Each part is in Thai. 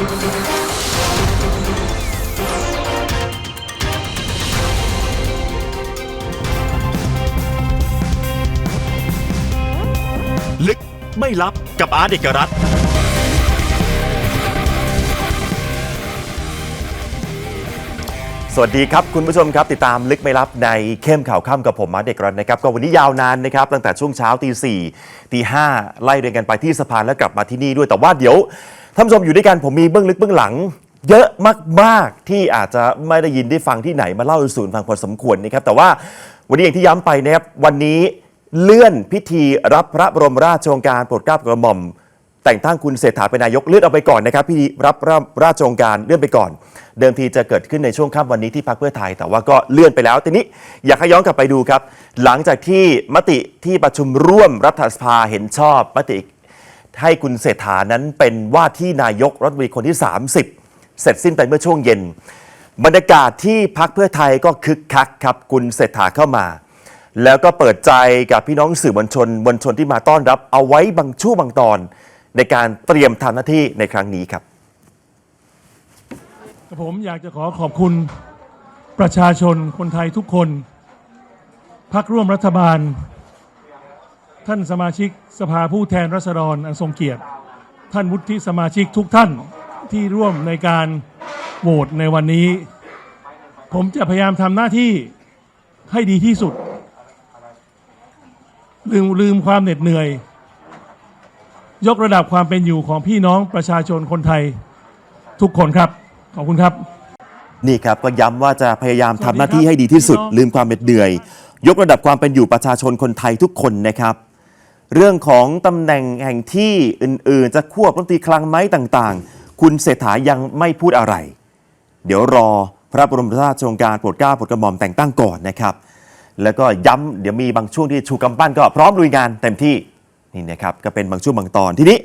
ลึกไม่ลับกับอาร์ตเอกรัตสวัสดีครับ คุณผู้ชมครับ ติดตามลึกไม่ลับในเข้มข่าวค่ำกับผมมาร์คเด็กรันนะครับก็วันนี้ยาวนานนะครับ ตั้งแต่ช่วงเช้าตีสี่ตีห้าไล่เรียงกันไปที่สะพานแล้วกลับมาที่นี่ด้วยแต่ว่าเดี๋ยว ท่านผู้ชมอยู่ด้วยกันผมมีเบื้องลึกเบื้องหลัง เยอะมากๆที่อาจจะไม่ได้ยินได้ฟังที่ไหนมาเล่าสู่ฟังพอสมควรนะครับแต่ว่าวันนี้อย่างที่ย้ำไปนะครับวันนี้เลื่อนพิธีรับพระบรมราชโองการโปรดเกล้าโปรดกระหม่อม แต่งตั้งคุณเศรษฐาเป็นนายกเลื่อนเอาไปก่อนนะครับพิธีรับราราชโองการเลื่อนไปก่อน เดิมทีจะเกิดขึ้นในช่วงค่ำวันนี้ที่พักเพื่อไทย แต่ว่าก็เลื่อนไปแล้วทีนี้อยากให้ย้อนกลับไปดูครับ หลังจากที่มติที่ประชุมร่วมรัฐสภาเห็นชอบมติ ให้คุณเศรษฐานั้นเป็นว่าที่นายกรัฐมนตรีคนที่ 30 เสร็จสิ้นไปเมื่อช่วงเย็น บรรยากาศที่พักเพื่อไทยก็คึกคักครับคุณเศรษฐาเข้ามา แล้วก็เปิดใจกับพี่น้องสื่อมวลชนมวลชนที่มาต้อนรับเอาไว้บางช่วงบางตอน ในการเตรียมทำหน้าที่ในครั้งนี้ครับ ผมอยากจะขอขอบคุณประชาชนคนไทยทุกคน พักร่วมรัฐบาล ท่านสมาชิกสภาผู้แทนราษฎรอันทรงเกียรติ ท่านวุฒิสมาชิกทุกท่านที่ร่วมในการโหวตในวันนี้ ผมจะพยายามทำหน้าที่ให้ดีที่สุด ลืมลืมความเหน็ดเหนื่อย ยกระดับความเป็นอยู่ของพี่น้องประชาชนคนไทยทุกคนครับ ขอบคุณครับ นี่ครับก็ย้ำว่าจะพยายามทำหน้าที่ให้ดีที่สุดสวัสดีครับลืมความเหน็ดเหนื่อย ยกระดับความเป็นอยู่ประชาชนคนไทยทุกคนนะครับ เรื่องของตำแหน่งแห่งที่อื่นๆ จะควบรัฐมนตรีคลังไหมต่างๆ คุณเศรษฐายังไม่พูดอะไร เดี๋ยวรอพระบรมราชโองการโปรดเกล้าโปรดกระหม่อมแต่งตั้งก่อนนะครับ แล้วก็ย้ำเดี๋ยวมีบางช่วงที่ชูกำปั้นก็พร้อมลุยงานเต็มที่นี่นะครับก็เป็นบางช่วงบางตอนทีนี้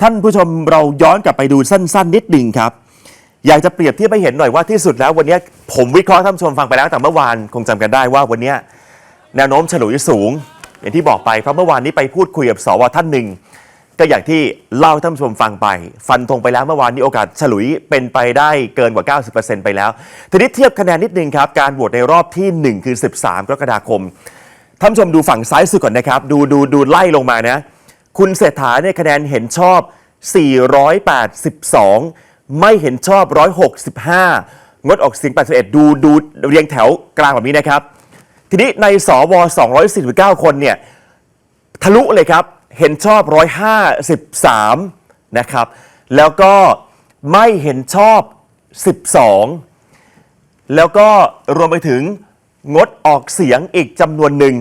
ท่านผู้ชมเราย้อนกลับไปดูสั้น ๆ นิดหนึ่งครับอยากจะเปรียบเทียบให้เห็นหน่อยว่าที่สุดแล้ววันนี้ผมวิเคราะห์ท่านผู้ชมฟังไปแล้วแต่เมื่อวานคงจำกันได้ว่าวันนี้แนวโน้มเฉลุยสูง อย่างที่บอกไปเพราะเมื่อวานนี้ไปพูดคุยกับสวท่านหนึ่งก็อย่างที่เล่าท่านผู้ชมฟังไป ฟันธงไปแล้วเมื่อวานนี้โอกาสฉลุยเป็นไปได้เกินกว่า 90%ไปแล้วทีนี้เทียบคะแนนนิดนึงครับ การโหวตในรอบที่ 1 คือ 13 กรกฎาคมท่านผู้ชมดูฝั่งซ้ายสุดก่อนนะครับ ดูดูดูไล่ลงมานะ คุณเศรษฐาเนี่ยคะแนนเห็นชอบ 482 ไม่เห็นชอบ 165 งดออกเสียง 81 ดูดูเรียงแถวกลางแบบนี้นะครับ ทีนี้ในสว249 คนเนี่ยทะลุเลยครับ เห็นชอบ 153 นะครับ แล้วก็ไม่เห็นชอบ 12 แล้วก็รวมไปถึงงดออกเสียงอีกจำนวนหนึ่ง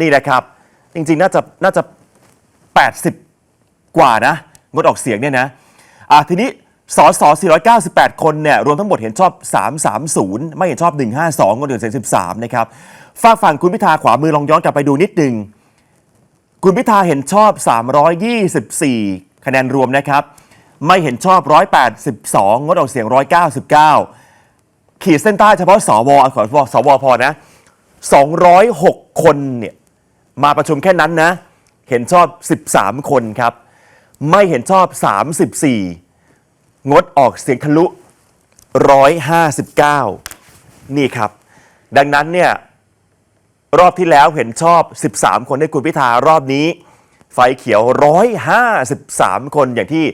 นี่นะครับ จริงๆ น่าจะน่าจะ 80 กว่านะ งดออกเสียงเนี่ยนะอะทีนี้ สส498 คนเนี่ยรวมทั้งหมดเห็นชอบ 330 ไม่เห็นชอบ 152งดออกเสียง13นะครับฝากฝั่งคุณพิธาขวามือลองย้อนกลับไปดูนิดหนึ่งคุณพิธาเห็นชอบ 324 คะแนนรวมนะครับ ไม่เห็นชอบ 182 งดออกเสียง 199 ขีดเส้นใต้เฉพาะสวขอสวพอนะ 206 คนเนี่ยมาประชุมแค่นั้นนะ เห็นชอบ 13 คนครับ ไม่เห็นชอบ 34 งดออกเสียงทะลุ 159 นี่ครับ ดังนั้นเนี่ยรอบที่แล้วเห็นชอบ 13 คนให้คุณพิธารอบนี้ ไฟเขียว 153 คนอย่างที่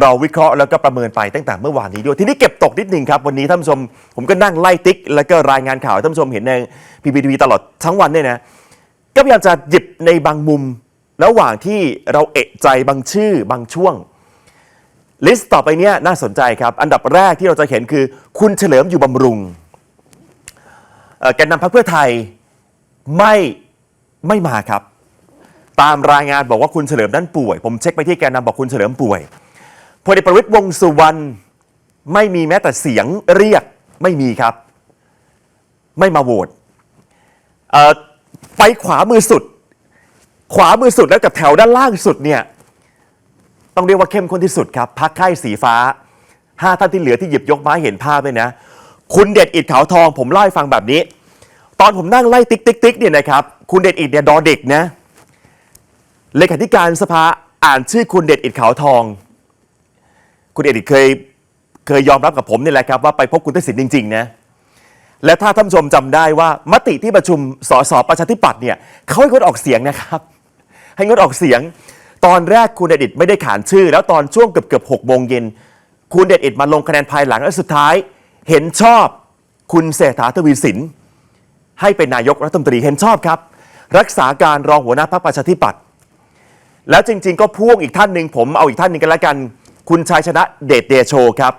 เราวิเคราะห์แล้วก็ประเมินไปตั้งแต่เมื่อวานนี้ด้วย ทีนี้เก็บตกนิดหนึ่งครับ วันนี้ท่านผู้ชม ผมก็นั่งไล่ติ๊ก แล้วก็รายงานข่าวให้ท่านผู้ชมเห็นในพีพีทีวีตลอดทั้งวันเนี่ยนะ ก็พยายามจะหยิบในบางมุม ระหว่างที่เราเอะใจบางชื่อบางช่วง ลิสต์ต่อไปเนี้ยน่าสนใจครับ อันดับแรกที่เราจะเห็นคือ คุณเฉลิมอยู่บำรุงแกนนำพรรคเพื่อไทยไม่ไม่มาครับ ตามรายงานบอกว่าคุณเฉลิมนั้นป่วย ผมเช็คไปที่แกนนำบอกคุณเฉลิมป่วยพลเอกประวิตยวงสุวรรณไม่มีแม้แต่เสียงเรียกไม่มีครับ ไม่มาโหวตไปขวามือสุด ขวามือสุดแล้วกับแถวด้านล่างสุดเนี่ย ต้องเรียกว่าเข้มข้นที่สุดครับพักไข้สีฟ้าห้าท่านที่เหลือที่หยิบยกมาให้เห็นภาพเลยนะ คุณเด็ดอิดขาวทองผมเล่าให้ฟังแบบนี้ ตอนผมนั่งไล่ติ๊กติ๊กติ๊กเนี่ยนะครับคุณเด็ดอิดเนี่ยดอเด็กนะเลขาธิการสภาอ่านชื่อคุณเด็ดอิดขาวทอง คุณเอดิตเคยเคยยอมรับกับผมนี่แหละครับว่าไปพบคุณทักษิณจริงๆนะและถ้าท่านผู้ชมจำได้ว่ามติที่ประชุมสสประชาธิปัตย์เนี่ยเขาให้งดออกเสียงนะครับ ให้งดออกเสียง ตอนแรกคุณเดชอิดไม่ได้ขานชื่อ แล้วตอนช่วงเกือบเกือบหกโมงเย็นคุณเดชอิดมาลงคะแนนภายหลังและสุดท้าย เห็นชอบคุณเศรษฐาทวีสิน ให้เป็นนายกรัฐมนตรีเห็นชอบครับ รักษาการรองหัวหน้าพรรคประชาธิปัตย์แล้วจริง ๆ ก็พ่วงอีกท่านหนึ่งผมเอาอีกท่านหนึ่งกันละกัน คุณชัยชนะเดชเดโชครับ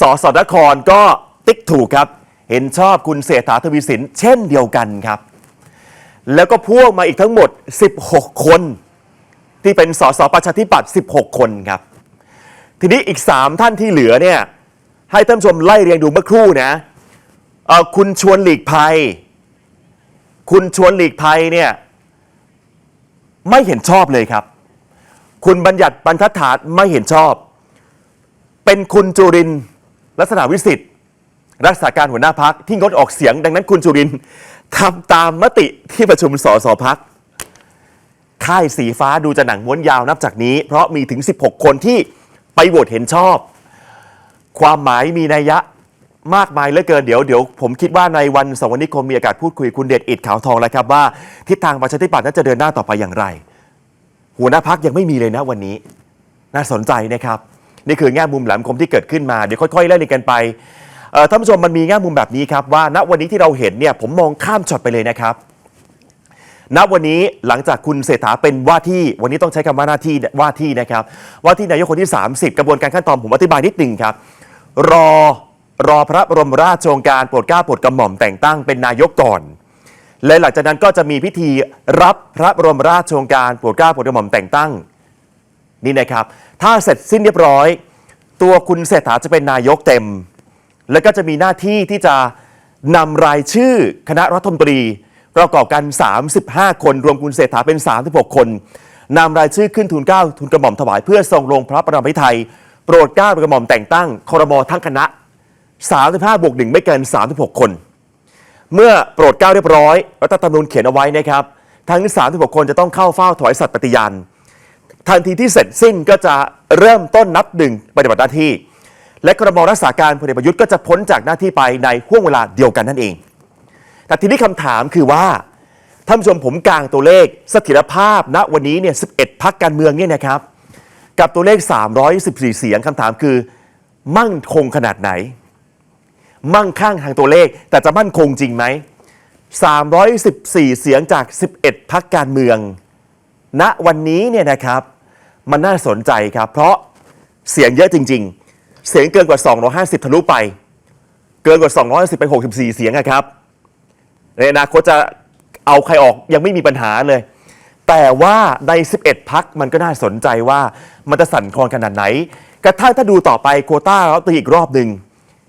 สสนครก็ติ๊กถูกครับ เห็นชอบคุณเศรษฐาทวีสิน เช่นเดียวกันครับ แล้วก็พ่วงมาอีกทั้งหมด 16 คน ที่เป็นสสประชาธิปัตย์16 คนครับ ทีนี้อีก 3 ท่านที่เหลือเนี่ยให้ท่านชมไล่เรียงดูเมื่อครู่นะคุณชวนหลีกภัย คุณชวนหลีกภัยเนี่ยไม่เห็นชอบเลยครับ คุณบัญญัติบรรทัดฐานไม่เห็นชอบ เป็นคุณจุรินลักษณะวิสิทธิ์ รักษาการหัวหน้าพักที่งดออกเสียง ดังนั้นคุณจุรินทร์ทำตามมติที่ประชุมสสพัก ค่ายสีฟ้าดูจะหนังม้วนยาวนับจากนี้ เพราะมีถึง 16 คนที่ไปโหวตเห็นชอบ ความหมายมีนัยยะมากมายเหลือเกินเดี๋ยวเดี๋ยวผมคิดว่าในวันสองวันนี้คงมีโอกาสพูดคุยคุณเดชอิดขาวทองแล้วครับว่า ทิศทางประชาธิปัตย์นั้นจะเดินหน้าต่อไปอย่างไร หัวหน้าพักยังไม่มีเลยนะวันนี้ น่าสนใจนะครับ นี่คือแง่มุมแหลมคมที่เกิดขึ้นมาเดี๋ยวค่อยๆไล่เรียงกันไปท่านผู้ชมมันมีแง่มุมแบบนี้ครับว่าณวันนี้ที่เราเห็นเนี่ยผมมองข้ามช็อตไปเลยนะครับ ณวันนี้หลังจากคุณเศรษฐาเป็นว่าที่วันนี้ต้องใช้คำว่าหน้าที่ว่าที่นะครับ ว่าที่นายกคนที่ 30 กระบวนการขั้นตอนผมอธิบายนิดหนึ่งครับ รอรอพระบรมราชโองการโปรดเกล้าโปรดกระหม่อมแต่งตั้งเป็นนายกก่อน และหลังจากนั้นก็จะมีพิธีรับพระบรมราชโองการโปรดเกล้าโปรดกระหม่อมแต่งตั้งนี่นะครับ ถ้าเสร็จสิ้นเรียบร้อย ตัวคุณเศรษฐาจะเป็นนายกเต็ม แล้วก็จะมีหน้าที่ที่จะนำรายชื่อคณะรัฐมนตรี ประกอบกัน 35 คน รวมคุณเศรษฐาเป็น 36 คนนำรายชื่อขึ้นทุนเกล้าทุนกระหม่อมถวายเพื่อทรงลงพระประมาพิไทย โปรดเกล้ากระหม่อมแต่งตั้งครมทั้งคณะ 35บวกหนึ่งไม่เกิน 36 คน เมื่อโปรดเกล้าเรียบร้อย รัฐธรรมนูญเขียนเอาไว้นะครับ ทั้ง 36 คนจะต้องเข้าเฝ้าถวายสัตย์ปฏิญาณทันทีที่เสร็จสิ้นก็จะเริ่มต้นนับหนึ่งปฏิบัติหน้าที่ และครมรักษาการพลเอกประยุทธ์ก็จะพ้นจากหน้าที่ไปในห่วงเวลาเดียวกันนั่นเอง แต่ทีนี้คำถามคือว่าท่านผู้ชมผมกลางตัวเลขสถิรภาพณวันนี้เนี่ย11พักการเมืองเนี่ยนะครับ กับตัวเลข 314 เสียงคำถามคือ มั่นคงขนาดไหน มั่งคั่งทางตัวเลข แต่จะมั่นคงจริงไหม 314 เสียงจาก 11พักการเมือง ณวันนี้เนี่ยนะครับ มันน่าสนใจครับ เพราะเสียงเยอะจริง ๆ เสียงเกินกว่า 250 ทะลุไป เกินกว่า210ไป 64 เสียงอะครับ ในอนาคตจะเอาใครออกยังไม่มีปัญหาเลย แต่ว่าใน 11 พักมันก็น่าสนใจว่ามันจะสั่นคลอนขนาดไหน กระทั่งถ้าดูต่อไปโควต้าแล้วตีอีกรอบหนึ่ง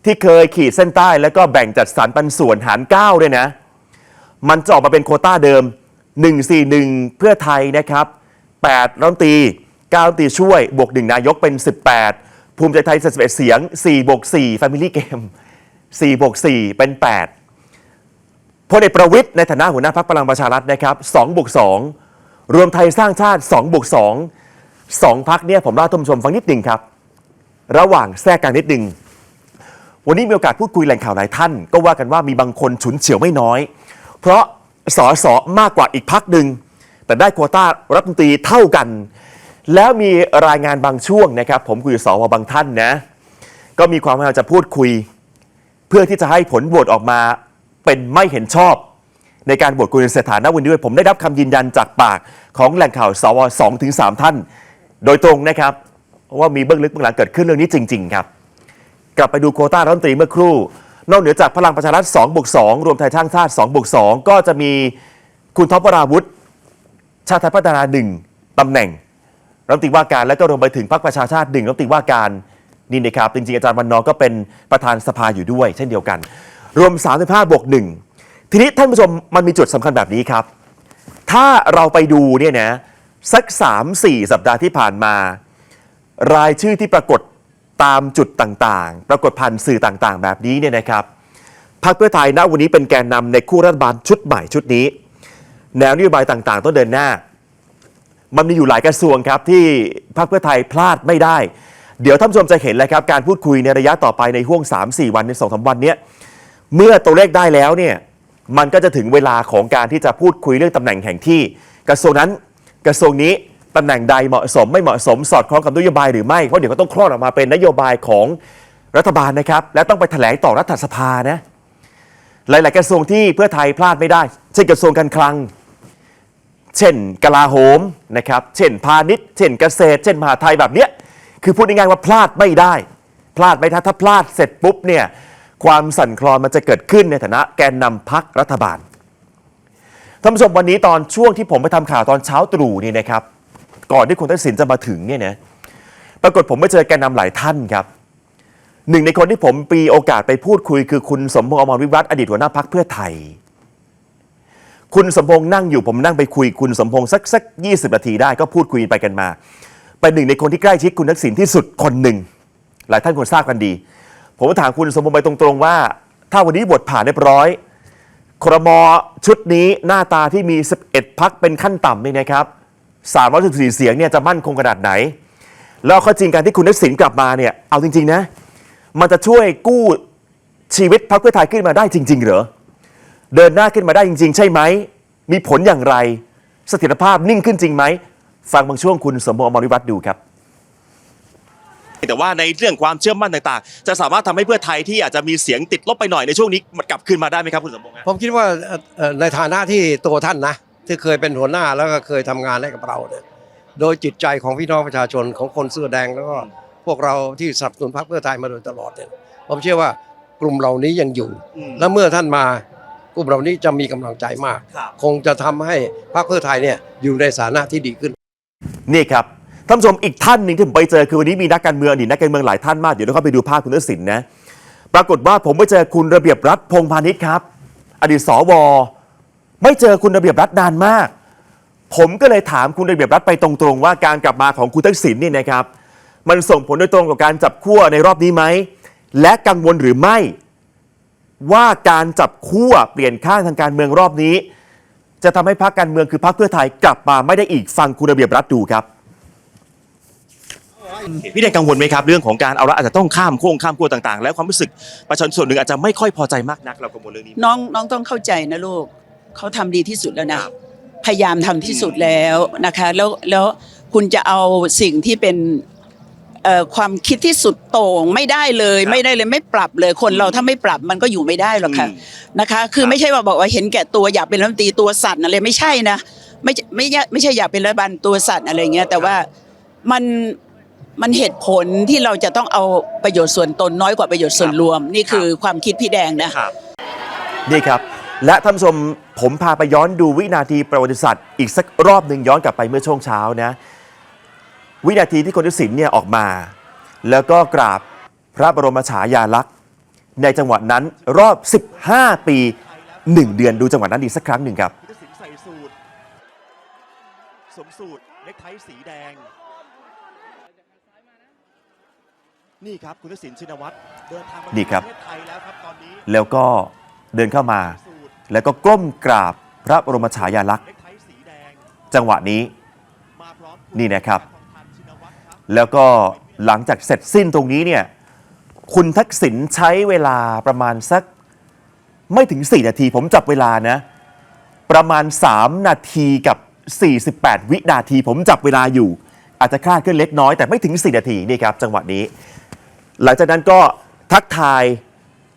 ที่เคยขีดเส้นใต้แล้วก็แบ่งจัดสรรปันส่วนหาร9ด้วยนะ มันจะออกมาเป็นโควต้าเดิม 141 เพื่อไทยนะครับ8รัฐมนตรี9รัฐมนตรีช่วย บวก 1 นายกเป็น 18 ภูมิใจไทย 11 เสียง4บวก4 Family Game 4บวก4เป็น 8 พลเอกประวิทย์ในฐานะหัวหน้าพรรคพลังประชารัฐนะครับ2บวก2รวมไทยสร้างชาติ2บวก2 2พักเนี่ยผมเล่าท่านผู้ชมฟังนิดหนึ่งครับ ระหว่างแทรกกลางนิดหนึ่งวันนี้มีโอกาสพูดคุยแหล่งข่าวหลายท่าน ก็ว่ากันว่ามีบางคนฉุนเฉียวไม่น้อย เพราะสอสอมากกว่าอีกพักหนึ่งแต่ได้โควต้ารัฐมนตรีเท่ากัน แล้วมีรายงานบางช่วงนะครับ ผมคุยกับสวบางท่านนะ ก็มีความพยายามจะพูดคุย เพื่อที่จะให้ผลโหวตออกมา เป็นไม่เห็นชอบ ในการโหวตคุณเศรษฐาณวันนี้ด้วยผมได้รับคำยืนยันจากปากของแหล่งข่าวสวสองถึงสามท่าน โดยตรงนะครับ ว่ามีเบื้องลึกเบื้องหลังเกิดขึ้นเรื่องนี้จริง ๆ ครับ กลับไปดูโควต้ารัฐมนตรีเมื่อครู่ นอกเหนือจากพลังประชารัฐ2บวก2รวมไทยสร้างชาติ2บวก2ก็จะมีคุณท็อปวราวุธชาติไทยพัฒนาหนึ่งตำแหน่งรัฐมนตรีว่าการและก็รวมไปถึงพรรคประชาชาติหนึ่งรัฐมนตรีว่าการนี่นะครับจริงๆอาจารย์วันนอก็เป็นประธานสภาอยู่ด้วย เช่นเดียวกัน รวม 35 บวกหนึ่งทีนี้ท่านผู้ชมมันมีจุดสำคัญแบบนี้ครับ ถ้าเราไปดูเนี่ยนะสัก 3-4 สัปดาห์ที่ผ่านมา รายชื่อที่ปรากฏตามจุดต่างๆ ปรากฏผ่านสื่อต่างๆ แบบนี้เนี่ยนะครับพรรคเพื่อไทยณวันนี้เป็นแกนนำในคู่รัฐบาลชุดใหม่ชุดนี้ แนวนโยบายต่างๆ ต้องเดินหน้า มันมีอยู่หลายกระทรวงครับที่พรรคเพื่อไทยพลาดไม่ได้ เดี๋ยวท่านผู้ชมจะเห็นแล้วครับการพูดคุยในระยะต่อไปในห่วง 3-4 วันใน2อสวันเนี้ย เมื่อตัวเลขได้แล้วเนี่ยมันก็จะถึงเวลาของการที่จะพูดคุยเรื่องตำแหน่งแห่งที่ กระทรวงนั้นกระทรวงนี้ตำแหน่งใดเหมาะสม ไม่เหมาะสมสอดคล้องกับนโยบายหรือไม่เพราะเดี๋ยวก็ต้องคลอดออกมาเป็นนโยบายของรัฐบาลนะครับ และต้องไปแถลงต่อรัฐสภานะหลาย ๆ กระทรวงที่เพื่อไทยพลาดไม่ได้ เช่นกระทรวงการคลัง เช่นกลาโหมนะครับเช่นพาณิชย์เช่นเกษตร เช่นมหาไทยแบบเนี้ยคือพูดง่ายๆว่าพลาดไม่ได้ พลาดไม่ได้ถ้าพลาดเสร็จปุ๊บเนี่ย ความสั่นคลอนมันจะเกิดขึ้นในฐานะแกนนำพักรัฐบาลท่านผู้ชมวันนี้ตอนช่วงที่ผมไปทำข่าวตอนเช้าตรู่นี่นะครับ ก่อนที่คุณทักษิณจะมาถึงเนี่ยนะปรากฏผมไปเจอแกนนำหลายท่านครับหนึ่งในคนที่ผมปีโอกาสไปพูดคุย คือคุณสมพงษ์อมรวิวัฒน์อดีตหัวหน้าพักเพื่อไทย คุณสมพงษ์นั่งอยู่ผมนั่งไปคุย คุณสมพงษ์สักสักยี่สิบนาทีได้ก็พูดคุยไปกันมาเป็นหนึ่งในคนที่ใกล้ชิดคุณทักษิณที่สุดคนหนึ่งหลายท่านคงทราบกันดี ผมถามคุณสมพงษ์ไปตรงๆว่า ถ้าวันนี้บทผ่านเรียบร้อยครมชุดนี้หน้าตาที่มี 11 พักเป็นขั้นต่ำนี่นะครับ314เสียงเนี่ยจะมั่นคงขนาดไหน แล้วข้อจริงการที่คุณทักษิณกลับมาเนี่ยเอาจริง ๆ นะ มันจะช่วยกู้ชีวิตพรรคเพื่อไทยขึ้นมาได้จริง ๆ เหรอ เดินหน้าขึ้นมาได้จริง ๆ ใช่ไหม มีผลอย่างไร เสถียรภาพนิ่งขึ้นจริงไหม ฟังบางช่วงคุณสมบูรณ์อมรวิวัฒน์ดูครับ แต่ว่าในเรื่องความเชื่อมั่นต่างๆ จะสามารถทำให้เพื่อไทยที่อาจจะมีเสียงติดลบไปหน่อยในช่วงนี้มันกลับคืนมาได้ไหมครับคุณสมพงษ์ฮะ ผมคิดว่าเอ่อเอ่อในฐานะที่ตัวท่านนะ ที่เคยเป็นหัวหน้าแล้วก็เคยทำงานให้กับเราเนี่ยโดยจิตใจของพี่น้องประชาชนของคนเสื้อแดงแล้วก็พวกเราที่สนับสนุนพรรคเพื่อไทยมาโดยตลอดเนี่ยผมเชื่อว่ากลุ่มเหล่านี้ยังอยู่ อืม และเมื่อท่านมากลุ่มเหล่านี้จะมีกำลังใจมาก ครับ คงจะทำให้พรรคเพื่อไทยเนี่ยอยู่ในสถานะที่ดีขึ้น นี่ครับ ท่านผู้ชมอีกท่านหนึ่งที่ผมไปเจอคือวันนี้มีนักการเมืองอดีตนักการเมืองหลายท่านมากเดี๋ยวเราเข้าไปดูภาพคุณทักษิณนะปรากฏว่าผมไปเจอคุณระเบียบรัฐพงพาณิชย์ครับ อดีตสวไม่เจอคุณระเบียบรัฐนานมาก ผมก็เลยถามคุณระเบียบรัฐไปตรงๆ ว่าการกลับมาของคุณทักษิณเนี่ยนะครับ มันส่งผลโดยตรงกับการจับขั้วในรอบนี้ไหมและกังวลหรือไม่ ว่าการจับขั้วเปลี่ยนข้างทางการเมืองรอบนี้ จะทำให้พรรคการเมืองคือพรรคเพื่อไทยกลับมาไม่ได้อีกฟังคุณระเบียบรัฐดูครับ พี่แดงกังวลไหมครับเรื่องของการเอาละอาจจะต้องข้ามโค้งข้ามขั้วต่างๆ แล้วความรู้สึกประชาชนส่วนหนึ่งอาจจะไม่ค่อยพอใจมากนักเรากังวลเรื่องนี้ น้องน้องต้องเข้าใจนะลูกเขาทำดีที่สุดแล้วนะครับพยายามทำที่สุดแล้วนะคะ แล้วแล้วคุณจะเอาสิ่งที่เป็นเอ่อความคิดที่สุดโต่งไม่ได้เลยครับไม่ได้เลยไม่ปรับเลยคนเราถ้าไม่ปรับมันก็อยู่ไม่ได้หรอกค่ะอืมนะคะ คือครับ ไม่ใช่ว่าบอกว่าเห็นแก่ตัวอยากเป็นรัฐมนตรีตัวสั่นอะไรไม่ใช่นะไม่ใช่ไม่ใช่ไม่ใช่อยากเป็นรัฐบาลตัวสั่นอะไรเงี้ยแต่ว่ามัน มันเหตุผลที่เราจะต้องเอาประโยชน์ส่วนตนน้อยกว่าประโยชน์ส่วนรวม นี่คือความคิดพี่แดงนะ ครับ นี่ครับ และท่านผู้ชมผมพาไปย้อนดูวินาทีประวัติศาสตร์อีกสักรอบหนึ่งย้อนกลับไปเมื่อช่วงเช้านะ วินาทีที่คุณทักษิณเนี่ยออกมา แล้วก็กราบพระบรมฉายาลักษณ์ ในจังหวัดนั้นรอบ 15 ปี 1 เดือนดูจังหวัดนั้นอีกสักครั้งหนึ่งครับคุณทักษิณใส่สูตรสวมสูตรเล็กไทสีแดง นี่ครับคุณทักษิณชินวัตรเดินทางมานี่ครับ ประเทศไทยแล้วครับตอนนี้แล้วก็เดินเข้ามา สูตรแล้วก็ก้มกราบพระบรมฉายาลักษณ์ เล็กไทสีแดงจังหวะนี้ มาพร้อมนี่นะครับทองพันธ์ชินวัตรครับแล้วก็หลังจากเสร็จสิ้นตรงนี้เนี่ยคุณทักษิณใช้เวลาประมาณสักไม่ถึง 4 นาที ผมจับเวลานะ ประมาณ 3 นาทีกับ 48 วินาที ผมจับเวลาอยู่ อาจจะคลาดขึ้นเล็กน้อยแต่ไม่ถึง 4 นาทีนี่ครับ จังหวะนี้ หลังจากนั้นก็ทักทาย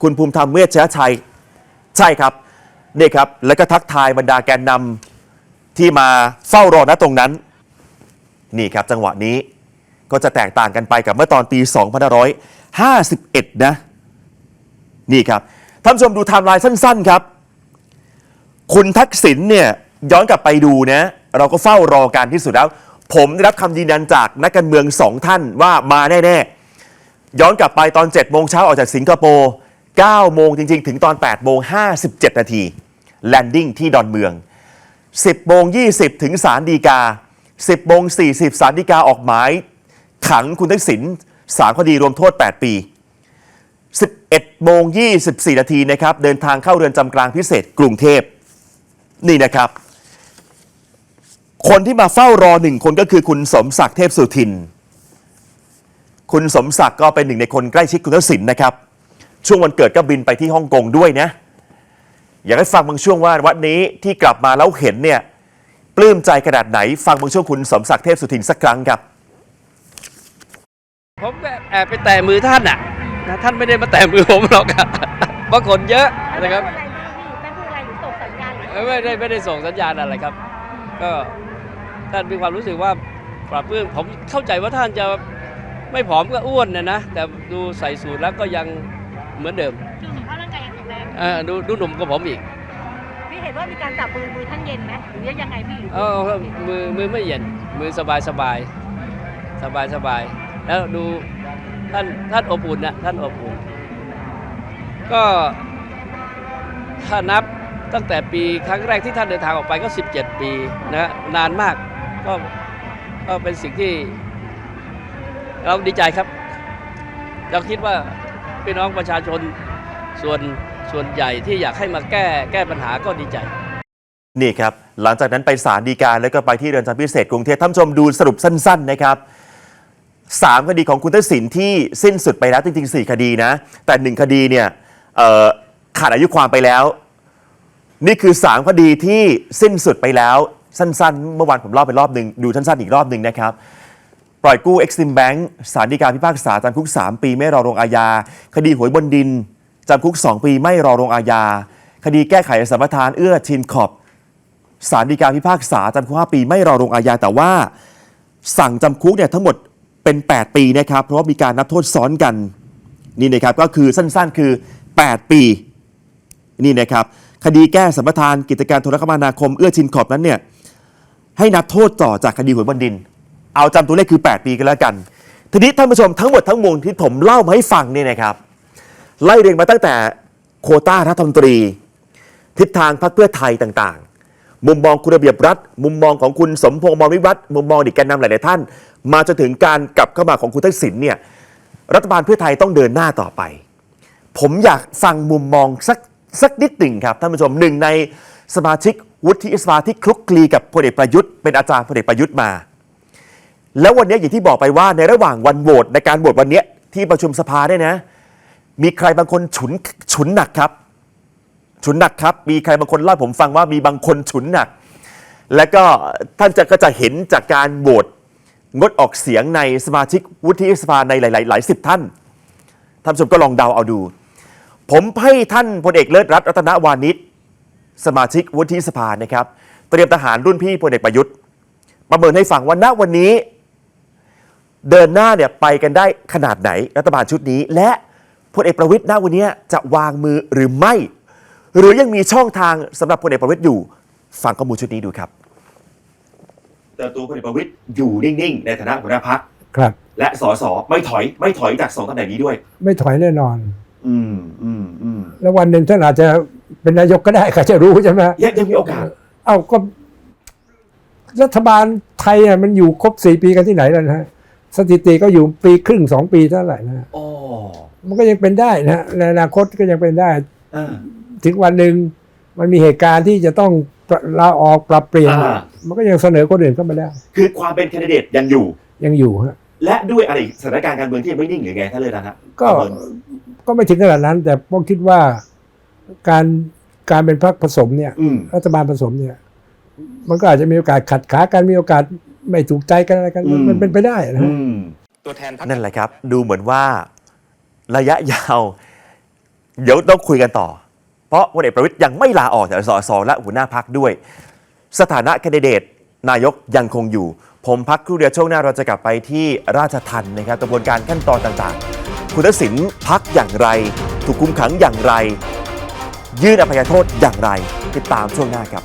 คุณภูมิธรรมเวชชชัย ใช่ครับนี่ครับ แล้วก็ทักทายบรรดาแกนนำที่มาเฝ้ารอณตรงนั้น นี่ครับจังหวะนี้ก็จะแตกต่างกันไปกับเมื่อตอนปี2551 นะ นี่ครับท่านผู้ชมดูไทม์ไลน์สั้น ๆ ครับ คุณทักษิณเนี่ยย้อนกลับไปดูนะเราก็เฝ้ารอการที่สุดแล้ว ผมได้รับคำยืนยันจากนักการเมืองสองท่านว่ามาแน่ ๆ ย้อนกลับไปตอน7โมงเช้าออกจากสิงคโปร์9โมงจริง ๆ ถึงตอน8โมง57นาทีแลนดิ้งที่ดอนเมือง 10โมง20 ถึงศาลฎีกา 10โมง40ศาลฎีกาออกหมายขังคุณทักษิณสามคดีรวมโทษ 8 ปี 11โมง24 นาทีนะครับ เดินทางเข้าเรือนจำกลางพิเศษกรุงเทพ นี่นะครับ คนที่มาเฝ้ารอหนึ่งคนก็คือคุณสมศักดิ์เทพสุทิน คุณสมศักดิ์ก็เป็นหนึ่งในคนใกล้ชิดคุณทักษิณนะครับ ช่วงวันเกิดก็บินไปที่ฮ่องกงด้วยนะ อยากให้ฟังบางช่วงว่าวันนี้ที่กลับมาแล้วเห็นเนี่ยปลื้มใจขนาดไหน ฟังบางช่วงคุณสมศักดิ์เทพสุทินสักครั้งครับผมก็แอบไปแตะมือท่านอะนะท่านไม่ได้มาแตะมือผมหรอกอะเพราะคนเยอะนะครับท่านพูดอะไรหรือส่งสัญญาณหรือเอ้ยไม่ได้ไม่ได้ส่งสัญญาณอะไรครับ ก็ท่านมีความรู้สึกว่าปรับเพื่อผมเข้าใจว่าท่านจะ ไม่ผอมก็อ้วนนะนะ แต่ดูใส่สูทแล้วก็ยังเหมือนเดิมคือสุขภาพร่างกายยังแข็งแรงเออดูดูหนุ่มกว่าผมอีก พี่เห็นว่ามีการจับมือมือท่านเย็นไหมหรือยังไงพี่หรือเออมือมือไม่เย็นมือสบายสบายสบายสบายแล้วดูท่านท่านอบอุ่นนะท่านอบอุ่นก็ถ้านับตั้งแต่ปีครั้งแรกที่ท่านเดินทางออกไปก็ 17 ปีนะฮะนานมากก็ก็เป็นสิ่งที่ เราดีใจครับ เราคิดว่าพี่น้องประชาชนส่วนส่วนใหญ่ที่อยากให้มาแก้แก้ปัญหาก็ดีใจ นี่ครับ หลังจากนั้นไปศาลฎีกาแล้วก็ไปที่เรือนจำพิเศษกรุงเทพท่านผู้ชมดูสรุปสั้น ๆ นะครับสามคดีของคุณทักษิณที่สิ้นสุดไปแล้วจริงๆ4คดีนะ แต่หนึ่งคดีเนี่ยขาดอายุความไปแล้ว นี่คือ3คดีที่สิ้นสุดไปแล้วสั้น ๆ เมื่อวานผมเล่าไปรอบหนึ่งดูสั้น ๆ อีกรอบหนึ่งนะครับ ปล่อยกู้ Exim Bank สารฎีกาพิพากษาจำคุก 3 ปีไม่รอลงอาญา คดีหวยบนดิน จำคุก 2 ปีไม่รอลงอาญา คดีแก้ไขสัมปทานเอื้อชินขอบสารฎีกาพิพากษาจำคุก 5 ปีไม่รอลงอาญา แต่ว่า สั่งจำคุกเนี่ยทั้งหมดเป็น 8 ปีนะครับ เพราะว่ามีการนับโทษซ้อนกันนี่นะครับก็คือสั้นๆคือ 8 ปีนี่นะครับคดีแก้สัมปทานกิจการโทรคมนาคมเอื้อชินขอบนั้นเนี่ยให้นับโทษต่อจากคดีหวยบนดิน เอาจำตัวเลขคือ 8 ปีกันแล้วกัน ทีนี้ท่านผู้ชมทั้งหมดทั้งมวลที่ผมเล่ามาให้ฟังเนี่ยนะครับ ไล่เรียงมาตั้งแต่โคต้ารัฐมนตรี ทิศทางพรรคเพื่อไทยต่างๆ มุมมองคุณระเบียบรัฐ มุมมองของคุณสมพงษ์มรวิวัฒน์มุมมองดิแกนนำหลายๆท่าน มาจนถึงการกลับเข้ามาของคุณทักษิณเนี่ยรัฐบาลเพื่อไทยต้องเดินหน้าต่อไป ผมอยากฟังมุมมองสักสักนิดหนึ่งครับท่านผู้ชมหนึ่งในสมาชิกวุฒิสภาที่คลุกคลีกับพลเอกประยุทธ์เป็นอาจารย์พลเอกประยุทธ์มา แล้ววันนี้อย่างที่บอกไปว่าในระหว่างวันโหวตในการโหวตวันนี้ที่ประชุมสภาได้นะ มีใครบางคนฉุนฉุนหนักครับ ฉุนหนักครับ มีใครบางคนเล่าผมฟังว่ามีบางคนฉุนหนัก แล้วก็ท่านจะก็จะเห็นจากการโหวตงดออกเสียงในสมาชิกวุฒิสภาในหลาย ๆ หลายสิบท่านท่านผู้ชมก็ลองเดาเอาดู ผมให้ท่านพลเอกเลิศรัตน์รัตนวานิชสมาชิกวุฒิสภานะครับ เตรียมทหารรุ่นพี่พลเอกประยุทธ์ ประเมินให้ฟังว่าณวันนี้ เดินหน้าเนี่ยไปกันได้ขนาดไหนรัฐบาลชุดนี้ และพลเอกประวิทย์ณวันนี้จะวางมือหรือไม่ หรือยังมีช่องทางสำหรับพลเอกประวิทย์อยู่ฟังข้อมูลชุดนี้ดูครับ แต่ตัวพลเอกประวิทย์อยู่นิ่งๆ ในฐานะหัวหน้าพักครับ และสสไม่ถอยไม่ถอยจากสองตำแหน่งนี้ด้วย ไม่ถอยแน่นอน อืมอืมอืมแล้ววันหนึ่งท่านอาจจะเป็นนายกก็ได้ใครจะรู้ใช่ไหมยังยังมีโอกาสเอ้าก็รัฐบาลไทยอะมันอยู่ครบสี่ปีกันที่ไหนแล้วนะฮะ สถิติก็อยู่ปีครึ่งสองปีเท่าไหร่นะอ๋อมันก็ยังเป็นได้นะในอนาคตก็ยังเป็นได้ อ่า ถึงวันหนึ่งมันมีเหตุการณ์ที่จะต้องลาออกปรับเปลี่ยน อ่า มันก็ยังเสนอคนอื่นเข้ามาได้ คือความเป็นแคนดิเดตยังอยู่ ยังอยู่ฮะ และด้วยอะไรอีกสถานการณ์การเมืองที่ยังไม่นิ่งหรือไงท่านเลยนะฮะก็ ประเมินก็ไม่ถึงขนาดนั้น แต่ผมคิดว่าการการเป็นพรรคผสมเนี่ย อืม รัฐบาลผสมเนี่ย มันก็อาจจะมีโอกาสขัดขากันมีโอกาส ไม่ถูกใจกันอะไรกันอืม มันเป็นไปได้นะอืมนั่นแหละครับ ดูเหมือนว่าระยะยาว เดี๋ยวต้องคุยกันต่อ เพราะพลเอกประวิตยยังไม่ลาออกจากสสและหัวหน้าพักด้วย สถานะแคนดิเดต นายกยังคงอยู่ ผมพักครู่เดียวช่วงหน้าเราจะกลับไปที่ราชทันนะครับกระบวนการขั้นตอนต่างๆ คุณทักษิณพักอย่างไร ถูกคุมขังอย่างไร ยื่นอภัยโทษอย่างไร ติดตามช่วงหน้าครับ